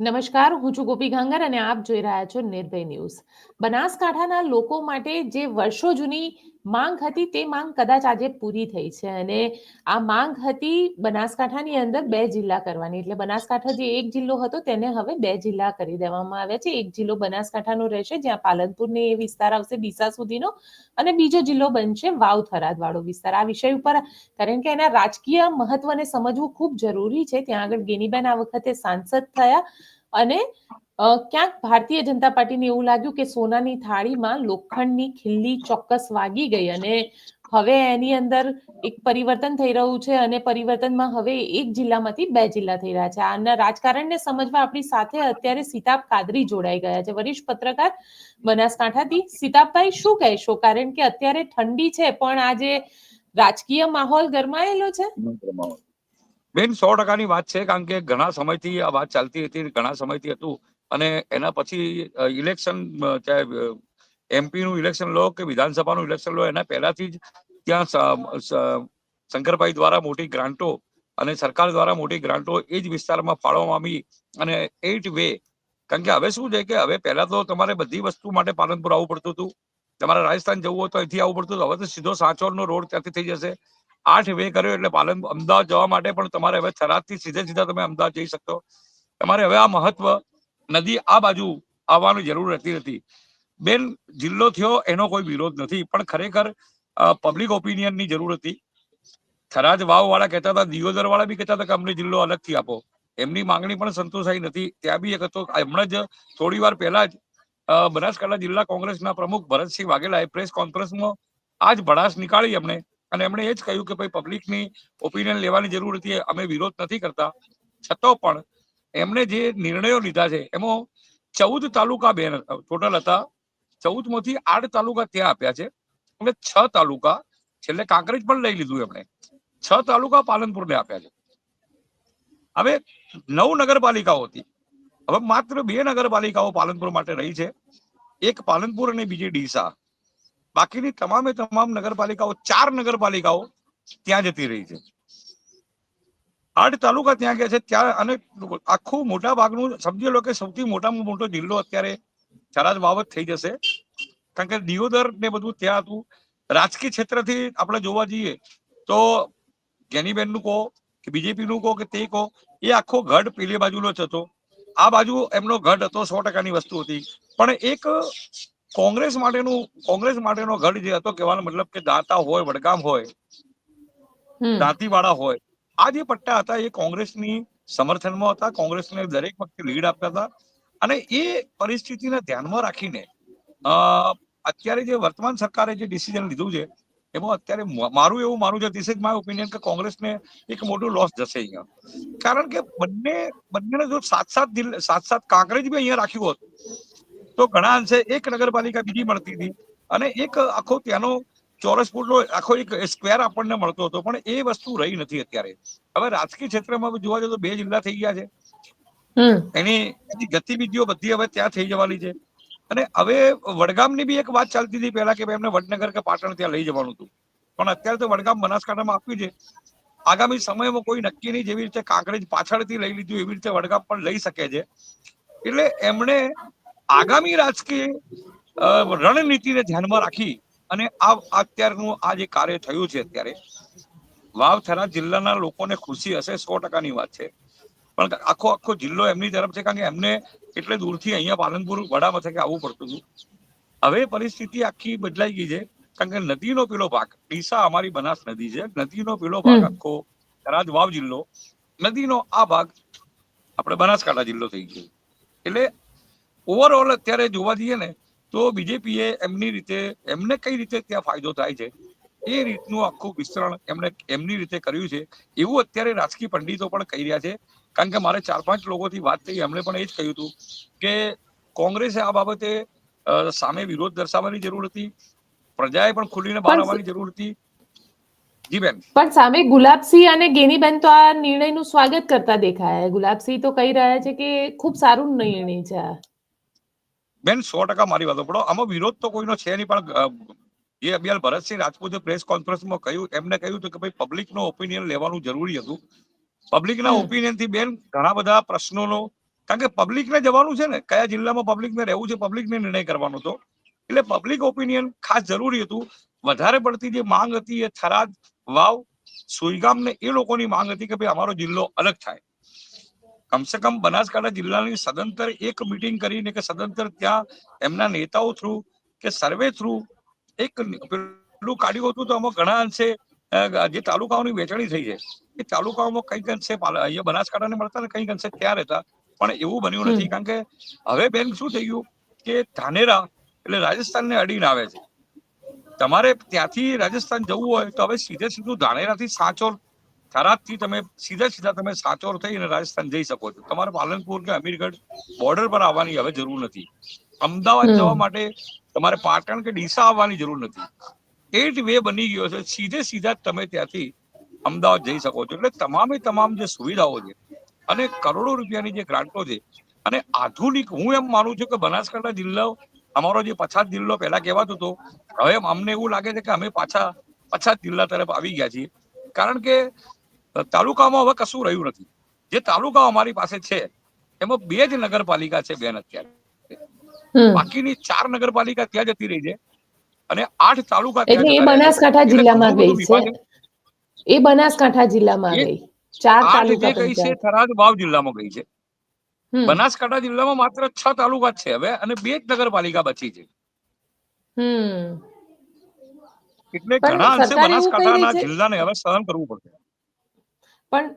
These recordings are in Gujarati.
નમસ્કાર, હું છું ગોપી ગાંગર અને આપ જોઈ રહ્યા છો નિર્ભય ન્યૂઝ. બનાસકાંઠાના લોકો માટે જે વર્ષો જૂની માંગ હતી તે માંગ કદાચ આજે પૂરી થઈ છે અને આ માંગ હતી બનાસકાંઠાની અંદર બે જિલ્લા કરવાની. એટલે બનાસકાંઠા જે એક જિલ્લો હતો તેને હવે બે જિલ્લા કરી દેવામાં આવ્યા છે. એક જિલ્લો બનાસકાંઠાનો રહેશે, જ્યાં પાલનપુરને એ વિસ્તાર આવશે ડીસા સુધીનો અને બીજો જિલ્લો બનશે વાવ થરાદ વાળો વિસ્તાર. આ વિષય ઉપર કારણ કે એના રાજકીય મહત્વને સમજવું ખૂબ જરૂરી છે. ત્યાં આગળ ગેનીબેન આ વખતે સાંસદ થયા અને ક્યાંક ભારતીય જનતા પાર્ટીને એવું લાગ્યું કે સોનાની થાળીમાં લોખંડની ખીલ્લી ચોક્કસ વાગી ગઈ અને હવે એની અંદર એક પરિવર્તન થઈ રહ્યું છે અને પરિવર્તનમાં હવે એક જિલ્લામાંથી બે જિલ્લા થઈ રહ્યા છે. આના રાજકારણને સમજવા આપણી સાથે અત્યારે સીતાબ કાદરી જોડાઈ ગયા છે. વરિષ્ઠ પત્રકાર બનાસકાંઠાથી સીતાબભાઈ શું કહેશો? કારણ કે અત્યારે ઠંડી છે, પણ આજે રાજકીય માહોલ ગરમાયેલો છે? બેન, સો ટકાની વાત છે, કારણ કે ઘણા સમયથી આ વાત ચાલતી હતી ઘણા સમયથી હતું. અને એના પછી ઇલેક્શન ચાહે એમપી નું ઇલેક્શન લો કે વિધાનસભાનું ઇલેક્શન લો, એના પહેલાથી જ ત્યાં શંકરભાઈ દ્વારા મોટી ગ્રાન્ટો અને સરકાર દ્વારા મોટી ગ્રાન્ટો એ જ વિસ્તારમાં ફાળવવામાં આવી અને એટ વે, કારણ કે હવે શું છે કે હવે પહેલા તો તમારે બધી વસ્તુ માટે પાલનપુર આવવું પડતું હતું. તમારે રાજસ્થાન જવું હોય તો અહીંથી આવવું પડતું હતું. હવે તો સીધો સાંચોરનો રોડ ત્યાંથી થઈ જશે. આઠ વે કર્યો એટલે પાલન, અમદાવાદ જવા માટે પણ તમારે હવે થરાદથી સીધે સીધા તમે અમદાવાદ જઈ શકો તમારે હવે આ મહત્વ નદી આ બાજુ આવવાની જરૂર રહેતી નથી. બેન, જિલ્લો થયો એનો કોઈ વિરોધ નથી, પણ ખરેખર પબ્લિક ઓપિનિયનની જરૂર હતી. થરાદ વાવ વાળા કહેતા હતા દિયોદર વાળા બી કહેતા હતા કે અમને જિલ્લો અલગથી આપો. એમની માંગણી પણ સંતોષાઈ નથી. ત્યાં બી એક હતો, હમણાં જ, થોડી વાર પહેલા જ બનાસકાંઠા જિલ્લા કોંગ્રેસના પ્રમુખ ભરતસિંહ વાઘેલાએ પ્રેસ કોન્ફરન્સમાં આ જ ભડાસ નીકાળી એમણે અને એમણે એ જ કહ્યું કે ભાઈ પબ્લિકની ઓપિનિયન લેવાની જરૂર હતી, અમે વિરોધ નથી કરતા. છતાં પણ એમણે જે નિર્ણયો લીધા છે, એમાં ચૌદ તાલુકા બેન ટોટલ હતા. ચૌદમાંથી આઠ તાલુકા ત્યાં આપ્યા છે એટલે છ તાલુકા છેલ્લે કાંકરેજ પણ લઈ લીધું એમણે. છ તાલુકા પાલનપુરને આપ્યા છે. હવે નવ નગરપાલિકાઓ હતી. હવે માત્ર બે નગરપાલિકાઓ પાલનપુર માટે રહી છે. એક પાલનપુર અને બીજી ડીસા. બાકીની તમામે તમામ નગરપાલિકાઓ, ચાર નગરપાલિકાઓ ત્યાં જતી રહી છે. આઠ તાલુકા ત્યાં ગયા છે ત્યાં અને આખું મોટા ભાગનું સમજી લો કે સૌથી મોટામાં મોટો જિલ્લો અત્યારે થરાદ બાબત થઈ જશે. કારણ કે દિયોદર ને બધું ત્યાં હતું. રાજકીય ક્ષેત્રથી આપણે જોવા જઈએ તો જ્ઞાનીબેનનું કહો કે બીજેપી નું કહો કે તે કહો એ આખો ગઢ પેલી બાજુનો જ હતો. આ બાજુ એમનો ગઢ હતો સો ટકાની વસ્તુ હતી. પણ એક કોંગ્રેસ માટેનું કોંગ્રેસ માટેનો ગઢ જે હતો કહેવાનો મતલબ કે દાતા હોય વડગામ હોય દાંતીવાળા દાંતીવાડા હોય આ જે પટ્ટા હતા એ કોંગ્રેસની સમર્થનમાં હતા. કોંગ્રેસને દરેક વખતે લીડ આપતા હતા. અને એ પરિસ્થિતિને ધ્યાનમાં રાખીને અત્યારે જે વર્તમાન સરકારે જે ડિસિઝન લીધું છે, એમાં અત્યારે મારું એવું મારું છે ધીસ ઇઝ માય ઓપિનિયન કે કોંગ્રેસને એક મોટું લોસ જશે અહીંયા. કારણ કે બંને, બંનેને જો સાત સાત દિલ સાત સાત કાંકરેજ બી અહીંયા રાખ્યું હોત, તો ઘણા અંશે એક નગરપાલિકા બીજી મળતી હતી અને એક આખો ત્યાંનો ચોરસ ફૂટનો આખો એક સ્ક્વેર આપણને મળતો હતો પણ એ વસ્તુ રહી નથી અત્યારે. હવે રાજકીય ક્ષેત્રમાં જોવા જઈએ તો બે જિલ્લા થઈ ગયા છે. એની ગતિવિધિઓ બધી હવે ત્યાં થઈ જવાની છે. અને હવે વડગામની બી એક વાત ચાલતી હતી પહેલા કે એમને વડનગર કે પાટણ ત્યાં લઈ જવાનું હતું. પણ અત્યારે તો વડગામ બનાસકાંઠામાં આપ્યું છે. આગામી સમયમાં કોઈ નક્કી નહીં જેવી રીતે કાંકરેજ પાછળથી લઈ લીધું એવી રીતે વડગામ પણ લઈ શકે છે. એટલે એમણે આગામી રાજકીય રણનીતિને ધ્યાનમાં રાખી અને આ અત્યારનું આ જે કાર્ય થયું છે અત્યારે વાવ થરાદ જિલ્લાના લોકોને ખુશી હશે સો ટકાની વાત છે. પણ આખો આખો જિલ્લો એમની તરફ છે કારણ કે એમને એટલે દૂરથી અહીંયા પાલનપુર વડા મથકે આવવું પડતું હતું. હવે પરિસ્થિતિ આખી બદલાઈ ગઈ છે કારણ કે નદીનો પેલો ભાગ ડીસા અમારી બનાસ નદી છે નદીનો પેલો ભાગ આખો થરાદ વાવ જિલ્લો નદીનો આ ભાગ આપણે બનાસકાંઠા જિલ્લો થઈ ગયો. એટલે ઓવરઓલ અત્યારે જોવા જઈએ ને તો બીજેપીએ એમની રીતે એમને કઈ રીતે ત્યાં ફાયદો થાય છે એ રીતનું આખું વિસ્તરણ એમણે એમની રીતે કર્યું છે. એવું અત્યારે રાજકીય પંડિતો પણ કહી રહ્યા છે. કારણ કે મારે ચાર પાંચ લોકોથી વાત થઈ એમણે પણ એ જ કહ્યું હતું કે કોંગ્રેસે આ બાબતે સામે વિરોધ દર્શાવવાની જરૂર હતી. પ્રજાએ પણ ખુલીને બહાર આવવાની જરૂર હતી. જી બેન. પણ સામે ગુલાબસિંહ અને ગેનીબેન તો આ નિર્ણયનું સ્વાગત કરતા દેખાયા. ગુલાબસિંહ તો કહી રહ્યા છે કે ખૂબ સારું નિર્ણય છે આ. બેન સો ટકા મારી વાતો પડો આમાં વિરોધ તો કોઈનો છે નહીં પણ એ જે અભિયાલ ભરતસિંહ રાજપૂતે પ્રેસ કોન્ફરન્સમાં કહ્યું એમને કહ્યું હતું કે ભાઈ પબ્લિકનો ઓપિનિયન લેવાનું જરૂરી હતું. પબ્લિકના ઓપિનિયનથી ઓપિનિયનથી બેન ઘણા બધા પ્રશ્નોનો કારણ કે પબ્લિકને જવાનું છે ને કયા જિલ્લામાં પબ્લિકને રહેવું છે પબ્લિકને નિર્ણય કરવાનો હતો એટલે પબ્લિક ઓપિનિયન ખાસ જરૂરી હતું. વધારે પડતી જે માંગ હતી એ થરાદ વાવ સુઈગામ ને એ લોકોની માંગ હતી કે ભાઈ અમારો જિલ્લો અલગ થાય. કમસે કમ બનાસકાંઠા જિલ્લાની સદંતર એક મિટિંગ કરીને કે સદંતર ત્યાં એમના નેતાઓ થ્રુ કે સર્વે થ્રુ એક પેલું કાઢ્યું હતું તો આમાં ઘણા અંશે જે તાલુકાઓની વેચાણી થઈ છે એ તાલુકાઓમાં કંઈક અંશે અહીંયા બનાસકાંઠાને મળતા ને કંઈક અંશે ત્યાં રહેતા પણ એવું બન્યું નથી. કારણ કે હવે બેન શું થઈ ગયું કે ધાનેરા એટલે રાજસ્થાનને અડીને આવે છે. તમારે ત્યાંથી રાજસ્થાન જવું હોય તો હવે સીધે સીધું ધાનેરાથી સાચોર થરાદથી તમે સીધા સીધા તમે સાચોર થઈને રાજસ્થાન જઈ શકો છો. તમારે પાલનપુર કે અમીરગઢ બોર્ડર પર આવવાની હવે જરૂર નથી. અમદાવાદ જવા માટે તમારે પાટણ કે ડીસા આવવાની જરૂર નથી. એ જ વે બની ગયો છે. સીધે સીધા તમે ત્યાંથી અમદાવાદ જઈ શકો છો. એટલે તમામે તમામ જે સુવિધાઓ છે અને કરોડો રૂપિયાની જે ગ્રાન્ટો છે અને આધુનિક હું એમ માનું છું કે બનાસકાંઠા જિલ્લો અમારો જે પછાત જિલ્લો પહેલા કહેવાતો હતો હવે અમને એવું લાગે છે કે અમે પાછા પછાત જિલ્લા તરફ આવી ગયા છીએ. કારણ કે તાલુકામાં હવે કશું રહ્યું નથી. જે તાલુકા અમારી પાસે છે એમાં બે જ નગરપાલિકા છે બેન અત્યારે. બાકીની ચાર નગરપાલિકા ત્યાં જતી રહી છે અને આઠ તાલુકા એટલે એ. બનાસકાંઠા જિલ્લામાં ગઈ છે. એ બનાસકાંઠા જિલ્લામાં ગઈ. ચાર તાલુકા ગઈ છે થરાદ વાવ જિલ્લામાં ગઈ છે. બનાસકાંઠા જિલ્લામાં માત્ર છ તાલુકા જ છે હવે અને બે જ નગરપાલિકા બચી છે. હમ. એટલે ઘણા અંશે બનાસકાંઠાના જિલ્લાને હવે સહન કરવું પડશે. પણ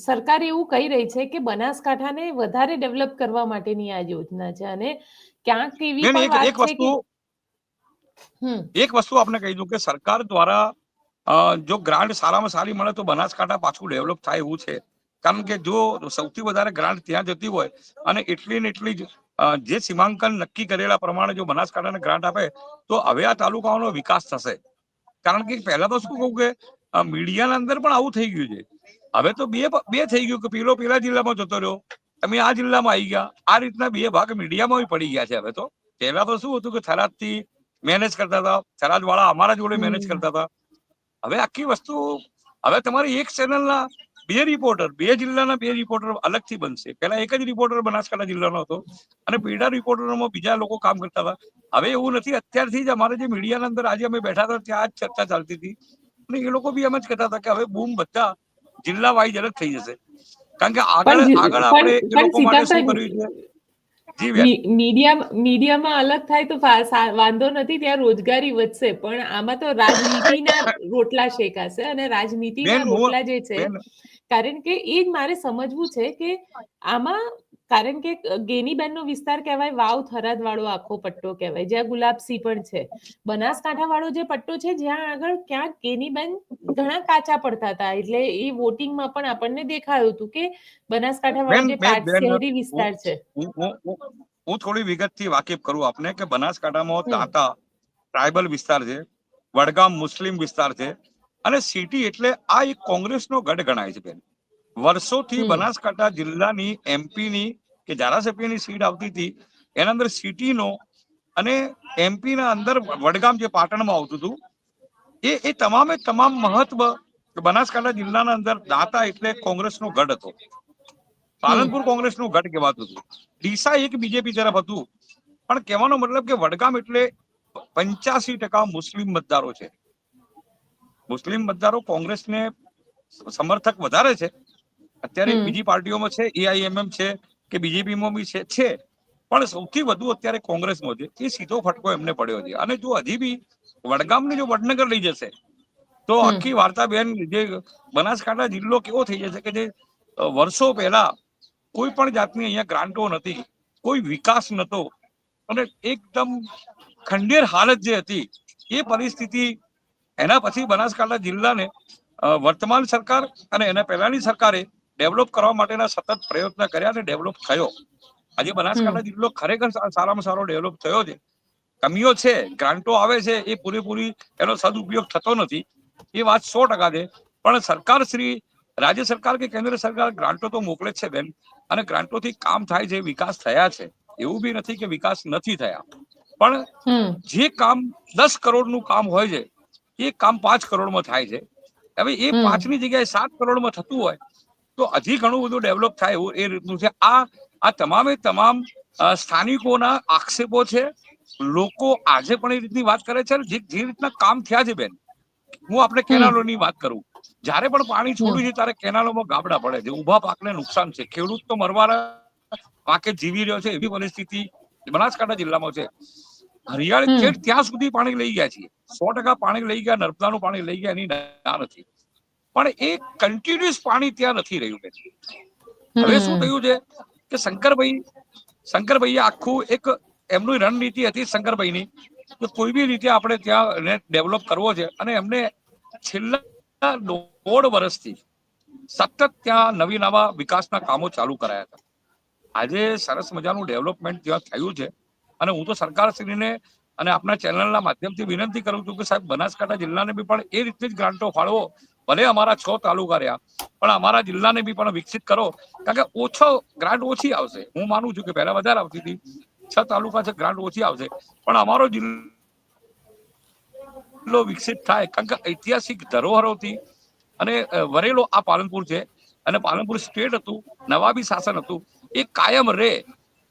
સરકાર એવું કહી રહી છે કે બનાસકાંઠાને વધારે ડેવલપ કરવા માટેની આ યોજના છે અને ક્યાંક એવી પણ એક વાત છે વસ્તુ કે એક વસ્તુ આપણે કહી દઉં કે સરકાર દ્વારા જો ગ્રાન્ટ સારામાં સારી મળે તો બનાસકાંઠા પાછું ડેવલપ થાય એવું છે. કારણ કે જો સૌથી વધારે ગ્રાન્ટ ત્યાં જતી હોય અને એટલી ને એટલી જે સીમાંકન નક્કી કરેલા પ્રમાણે જો બનાસકાંઠાને ગ્રાન્ટ આપે તો હવે આ તાલુકાઓનો વિકાસ થશે. કારણ કે પહેલા તો શું કહું કે અ, મીડિયાના અંદર પણ આવું થઈ ગયું છે. હવે તો બે બે થઈ ગયું કે પેલો પેલા જિલ્લામાં જતો રહ્યો. તમે આ જિલ્લામાં આવી ગયા. આ રીતના બે ભાગ મીડિયામાં પડી ગયા છે હવે તો. પહેલા તો શું હતું કે થરાદથી મેનેજ કરતા હતા. થરાદ વાળા અમારા જોડે મેનેજ કરતા હતા. હવે આખી વસ્તુ હવે તમારી એક ચેનલના બે રિપોર્ટર બે જિલ્લાના બે રિપોર્ટર અલગથી બનશે. પહેલા એક જ રિપોર્ટર બનાસકાંઠા જિલ્લાનો હતો અને પેટા રિપોર્ટરોમાં બીજા લોકો કામ કરતા હતા. હવે એવું નથી. અત્યારથી જ અમારે જે મીડિયાના અંદર આજે અમે બેઠા હતા ત્યાં જ ચર્ચા ચાલતી હતી. અને એ લોકો બી એમ જ કહેતા હતા કે હવે બૂમ બધા જિલ્લા વાઇઝ અલગ થઈ જશે. કારણ કે આગળ આગળ આપણે એ લોકો માટે શું કર્યું છે? જી મીડિયા મીડિયામાં અલગ થાય તો વાંધો નથી ત્યાં રોજગારી વધશે પણ આમાં તો રાજનીતિના રોટલા શેકાશે અને રાજનીતિના રોટલા જે છે કારણ કે એ જ મારે સમજવું છે કે આમાં કારણ કે ગેનીબેનનો વિસ્તાર કહેવાય વાવ થરાદ વાળો આખો પટ્ટો કહેવાય જ્યાં ગુલાબસી પણ છે. બનાસકાંઠા વાળો જે પટ્ટો છે જ્યાં આગળ ક્યાંક ગેનીબેન ઘણા કાચા પડતા હતા એટલે એ વોટિંગમાં પણ આપણને દેખાયું હતું કે બનાસકાંઠા વાળો જે શહેરી વિસ્તાર છે. હું થોડી વિગતથી વાકેફ કરું આપને કે બનાસકાંઠામાં હમ. દાંતા ટ્રાઇબલ વિસ્તાર છે વડગામ મુસ્લિમ વિસ્તાર છે અને સિટી એટલે આ એક કોંગ્રેસનો ગઢ ગણાય છે બેન. વર્ષોથી. બનાસકાંઠા જિલ્લાની એમપીની કે ધારાસભ્યની સીટ આવતી હતી એના અંદર સિટીનો અને એમપીના અંદર વડગામ જે પાટણમાં આવતું હતું એ એ તમામે તમામ મહત્વ બનાસકાંઠા જિલ્લાના અંદર દાતા એટલે કોંગ્રેસનો ગઢ હતો. પાલનપુર કોંગ્રેસનું ગઢ કહેવાતું હતું. ડીસા એક બીજેપી તરફ હતું. પણ કહેવાનો મતલબ કે વડગામ એટલે પંચ્યાસી ટકા મુસ્લિમ મતદારો છે. મુસ્લિમ મતદારો કોંગ્રેસને સમર્થક વધારે છે. અત્યારે બીજી પાર્ટીઓમાં છે એઆઈએમએમ છે કે બીજેપીમાં બી છે છે. પણ સૌથી વધુ અત્યારે કોંગ્રેસમાં છે. એ સીધો ફટકો એમને પડ્યો છે. અને જો હજી બી વડગામને જો વડનગર લઈ જશે તો આખી વાર્તા બેન જે બનાસકાંઠા જિલ્લો કેવો થઈ જશે કે જે વર્ષો પહેલા કોઈ પણ જાતની અહીંયા ગ્રાન્ટો નથી કોઈ વિકાસ નતો. અને એકદમ ખંડેર હાલત જે હતી એ પરિસ્થિતિ એના પછી બનાસકાંઠા જિલ્લાને વર્તમાન સરકાર અને એના પહેલાની સરકારે ડેવલપ કરવા માટેના સતત પ્રયત્ન કર્યા અને ડેવલપ થયો. આજે બનાસકાંઠા જિલ્લો ખરેખર સારામાં સારો ડેવલપ થયો છે. કમીઓ છે ગ્રાન્ટો આવે છે એ પૂરેપૂરી એનો સદુપયોગ થતો નથી. એ વાત સો ટકા છે. પણ સરકાર શ્રી રાજ્ય સરકાર કે કેન્દ્ર સરકાર ગ્રાન્ટો તો મોકલે છે બેન. અને ગ્રાન્ટોથી કામ થાય છે વિકાસ થયા છે. એવું બી નથી કે વિકાસ નથી થયા. પણ જે કામ દસ કરોડનું કામ હોય છે એ કામ પાંચ કરોડમાં થાય છે. હવે એ. પાંચની જગ્યાએ સાત કરોડમાં થતું હોય તો હજી ઘણું બધું ડેવલપ થાય એવું એ રીતનું છે. આ આ તમામે તમામ સ્થાનિકોના આક્ષેપો છે. લોકો આજે પણ એ રીતની વાત કરે છે જે જે રીતના કામ થયા છે બેન હું આપણે કેનાલોની વાત કરું. જ્યારે પણ પાણી છોડ્યું છે ત્યારે કેનાલોમાં ગાબડા પડે છે. ઊભા પાકને નુકસાન છે. ખેડૂત તો મરવાના પાકે જીવી રહ્યો છે એવી પરિસ્થિતિ બનાસકાંઠા જિલ્લામાં છે. હરિયાળી. ત્યાં સુધી પાણી લઈ ગયા છીએ. સો ટકા પાણી લઈ ગયા નર્મદાનું પાણી લઈ ગયા એની ના નથી. પણ એ કન્ટિન્યુઅસ પાણી ત્યાં નથી રહ્યું હવે શું. થયું છે કે શંકરભાઈ શંકરભાઈએ આખું એક એમની રણનીતિ હતી શંકરભાઈની કે કોઈ બી રીતે આપણે ત્યાં ડેવલપ કરવો છે. અને એમને છેલ્લા દોઢ વર્ષથી સતત ત્યાં નવી નવા વિકાસના કામો ચાલુ કરાયા હતા. આજે સરસ મજાનું ડેવલપમેન્ટ ત્યાં થયું છે. અને હું તો સરકારશ્રીને અને આપના ચેનલના માધ્યમથી વિનંતી કરું છું કે સાહેબ બનાસકાંઠા જિલ્લાને બી પણ એ રીતે જ ગ્રાન્ટો ફાળવો. ભલે અમારા છ તાલુકા રહ્યા પણ અમારા જિલ્લાને બી પણ વિકસિત કરો કારણ કે ઓછો ગ્રાન્ટ ઓછી આવશે. હું માનું છું કે પહેલા વધારે આવતી હતી છ તાલુકા છે ગ્રાન્ટ ઓછી આવશે. પણ અમારો જિલ્લો વિકસિત થાય કારણ કે ઐતિહાસિક ધરોહરોથી અને વરેલો આ પાલનપુર છે. અને પાલનપુર સ્ટેટ હતું નવાબી શાસન હતું એ કાયમ રહે.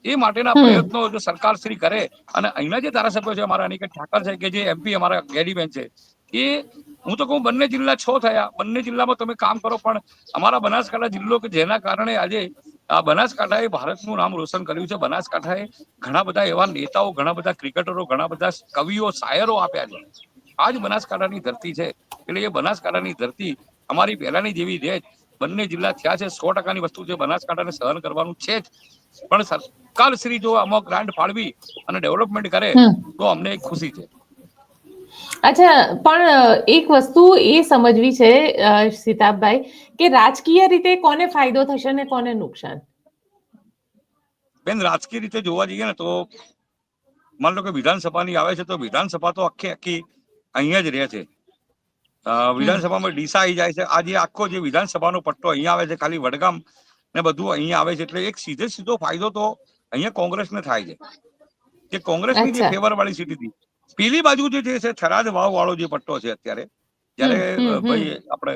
એ માટેના પ્રયત્નો જો સરકાર શ્રી કરે અને અહીંના જે ધારાસભ્યો છે અમારા અનિકેત ઠાકર છે કે જે એમપી અમારા ગેડીબેન છે એ હું તો કહું બંને જિલ્લા છ થયા. બંને જિલ્લામાં તમે કામ કરો પણ અમારા બનાસકાંઠા જિલ્લો કે જેના કારણે આજે આ બનાસકાંઠાએ ભારતનું નામ રોશન કર્યું છે. બનાસકાંઠાએ ઘણા બધા એવા નેતાઓ ઘણા બધા ક્રિકેટરો ઘણા બધા કવિઓ શાયરો આપ્યા છે. આ જ બનાસકાંઠાની ધરતી છે. એટલે એ બનાસકાંઠાની ધરતી અમારી પહેલાની જેવી રહે બંને જિલ્લા થયા છે. સો ટકાની વસ્તુ છે. બનાસકાંઠાને સહન કરવાનું છે જ. પણ સરકાર શ્રી જો આમાં ગ્રાન્ટ ફાળવી અને ડેવલપમેન્ટ કરે તો અમને એક ખુશી છે. અચ્છા પણ એક વસ્તુ એ સમજવી છે સીતાબભાઈ કે રાજકીય રીતે કોને ફાયદો થશે ને કોને નુકસાન? બેન રાજકીય રીતે જોવા જઈએ ને તો માન લો કે વિધાનસભાની આવે છે તો વિધાનસભા તો આખી આખી અહીંયા જ રહે છે. વિધાનસભામાં ડીસા આવી જાય છે. આજે આખો જે વિધાનસભાનો પટ્ટો અહીંયા આવે છે ખાલી વડગામ ને બધું અહીંયા આવે છે એટલે એક સીધે સીધો ફાયદો તો અહીંયા કોંગ્રેસને થાય છે. કે કોંગ્રેસની જે. ફેવર વાળી સીટ હતી પેલી બાજુ જે છે થરાદ વાવ વાળો જે પટ્ટો છે અત્યારે જ્યારે. ભાઈ આપણે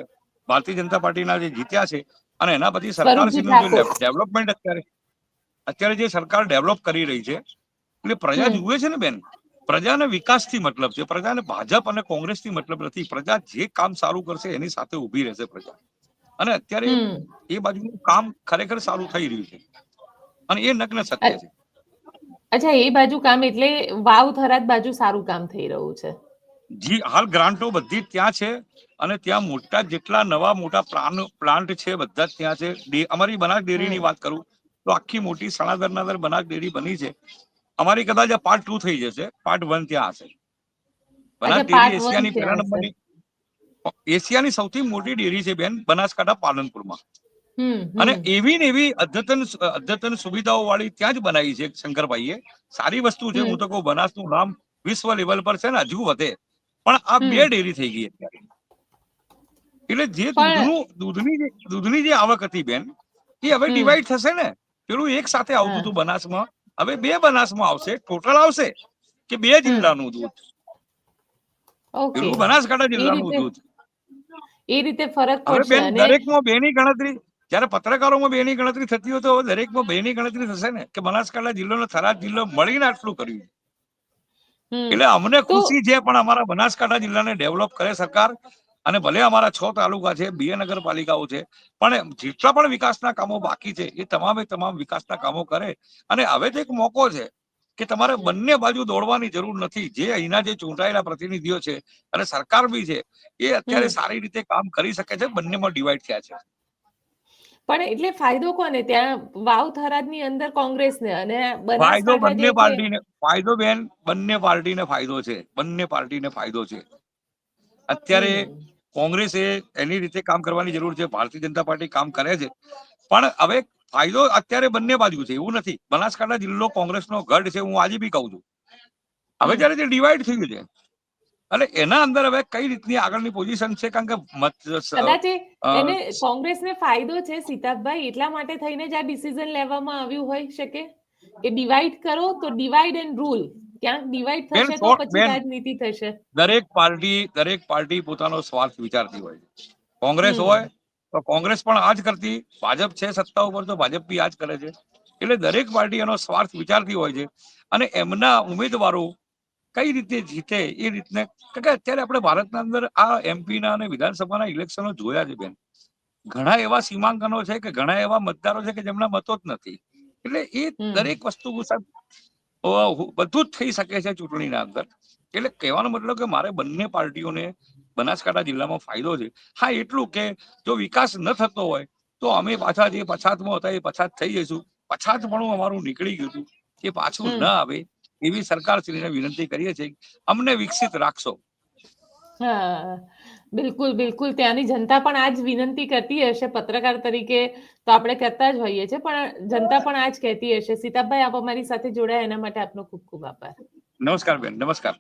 ભારતીય જનતા પાર્ટીના જે જીત્યા છે અને એના પછી સરકાર ડેવલપમેન્ટ અત્યારે અત્યારે જે સરકાર ડેવલપ કરી રહી છે એટલે પ્રજા જુએ છે ને બેન પ્રજાને વિકાસથી મતલબ છે પ્રજાને ભાજપ અને કોંગ્રેસથી મતલબ નથી પ્રજા જે કામ સારું કરશે એની સાથે ઊભી રહેશે પ્રજા. અને અત્યારે. એ બાજુનું કામ ખરેખર સારું થઈ રહ્યું છે. અને એ નગ્ન સત્ય છે. અચ્છા એ બાજુ કામ એટલે વાવ થરાદ બાજુ સારું કામ થઈ રહ્યું છે. જી હાલ ગ્રાન્ટો બધી ત્યાં છે અને ત્યાં મોટા જેટલા નવા મોટા પ્લાન પ્લાન્ટ છે બધા જ ત્યાં છે. અમારી બનાસ ડેરીની. વાત કરું તો આખી મોટી સણાદર નાદર બનાસ ડેરી બની છે. અમારી કદાચ આ પાર્ટ ટુ થઈ જશે પાર્ટ વન ત્યાં હશે. બનાસ ડેરી એશિયાની પહેલા નંબરની એશિયાની સૌથી મોટી ડેરી છે બેન બનાસકાંઠા પાલનપુરમાં. અને એવી ને એવી અદ્યતન અદ્યતન સુવિધાઓ વાળી ત્યાં જ બનાવી છે શંકરભાઈએ. સારી વસ્તુ છે હું તો કહું બનાસનું નામ વિશ્વ લેવલ પર છે ને હજુ વધે. પણ આ બે ડેરી થઈ ગઈ અત્યારે. એટલે જે દૂધનું દૂધની જે દૂધની જે આવક હતી બેન એ હવે. ડિવાઈડ થશે ને. પેલું એક સાથે આવતું હતું બનાસમાં. હવે બે બનાસમાં આવશે. ટોટલ આવશે કે બે જિલ્લાનું દૂધ. પેલું બનાસકાંઠા જિલ્લાનું દૂધ. એ રીતે ફરક પડશે દરેકમાં બેની ગણતરી જ્યારે પત્રકારોમાં બેની ગણતરી થતી હોય તો દરેકમાં બે ની ગણતરી થશે ને? કે બનાસકાંઠા જિલ્લો થરાદ જિલ્લો મળીને આટલું કર્યું એટલે અમને ખુશી છે પણ અમારા બનાસકાંઠા જિલ્લાને ડેવલપ કરે સરકાર. અને ભલે અમારા છ તાલુકા છે બે નગરપાલિકાઓ છે પણ જેટલા પણ વિકાસના કામો બાકી છે એ તમામે તમામ વિકાસના કામો કરે. અને હવે તો એક મોકો છે કે તમારે બંને બાજુ દોડવાની જરૂર નથી. જે અહીંના જે ચૂંટાયેલા પ્રતિનિધિઓ છે અને સરકાર બી છે એ અત્યારે સારી રીતે કામ કરી શકે છે બંનેમાં ડિવાઈડ થયા છે. પણ એટલે ફાયદો કોને? ત્યાં વાવ થરાદની અંદર કોંગ્રેસને અને ફાયદો બંને પાર્ટીને ફાયદો બેન બંને પાર્ટીને ફાયદો છે. બંને પાર્ટીને ફાયદો છે. અત્યારે. કોંગ્રેસે એની રીતે કામ કરવાની જરૂર છે. ભારતીય જનતા પાર્ટી કામ કરે છે. પણ હવે ફાયદો અત્યારે બંને બાજુ છે. એવું નથી. બનાસકાંઠા જિલ્લો કોંગ્રેસનો ગઢ છે. હું આજે બી કહું છું. હવે જયારે જ્યારે તે ડિવાઈડ થયું છે. એટલે એના અંદર હવે કઈ રીતની આગળની પોઝિશન છે? કારણ કે કદાચ એ એને કોંગ્રેસને ફાયદો છે સીતાભાઈ એટલા માટે થઈને જ આ ડિસિઝન લેવામાં આવ્યું હોઈ શકે? કે ડિવાઈડ કરો તો ડિવાઈડ એન્ડ રૂલ ક્યાંક ડિવાઈડ થશે તો પછી રાજનીતિ થશે. દરેક પાર્ટી દરેક પાર્ટી પોતાનો સ્વાર્થ વિચારતી હોય છે. કોંગ્રેસ હોય તો કોંગ્રેસ પણ આ જ કરતી ભાજપ છે સત્તા ઉપર તો ભાજપ બી આ જ કરે છે. એટલે દરેક પાર્ટી એનો સ્વાર્થ વિચારતી હોય છે. અને એમના ઉમેદવારો કઈ રીતે જીતે એ રીતને? કારણ કે અત્યારે આપણે ભારતના અંદર આ એમપીના અને વિધાનસભાના ઇલેક્શનો જોયા છે બેન. ઘણા એવા સીમાંકનો છે કે ઘણા એવા મતદારો છે કે જેમના મતો જ નથી. એટલે એ દરેક વસ્તુ બધું જ થઈ શકે છે ચૂંટણીના અંદર. એટલે કહેવાનો મતલબ કે મારે બંને પાર્ટીઓને બનાસકાંઠા જિલ્લામાં ફાયદો છે. હા એટલું કે જો વિકાસ ન થતો હોય તો અમે પાછા જે પછાતમાં હતા એ પછાત થઈ જઈશું. પછાતપણું અમારું નીકળી ગયું હતું. એ પાછું. ન આવે. એવી સરકારશ્રીને વિનંતી કરીએ છીએ અમને વિકસિત રાખશો. બિલકુલ બિલકુલ. ત્યાંની જનતા પણ આજ વિનંતી કરતી હશે પત્રકાર તરીકે તો આપણે કરતા જ હોઈએ છીએ પણ જનતા પણ આજ કહેતી હશે. સીતાભાઈ આપ અમારી સાથે જોડાયા એના માટે આપનો ખૂબ ખૂબ આભાર. નમસ્કાર બેન નમસ્કાર.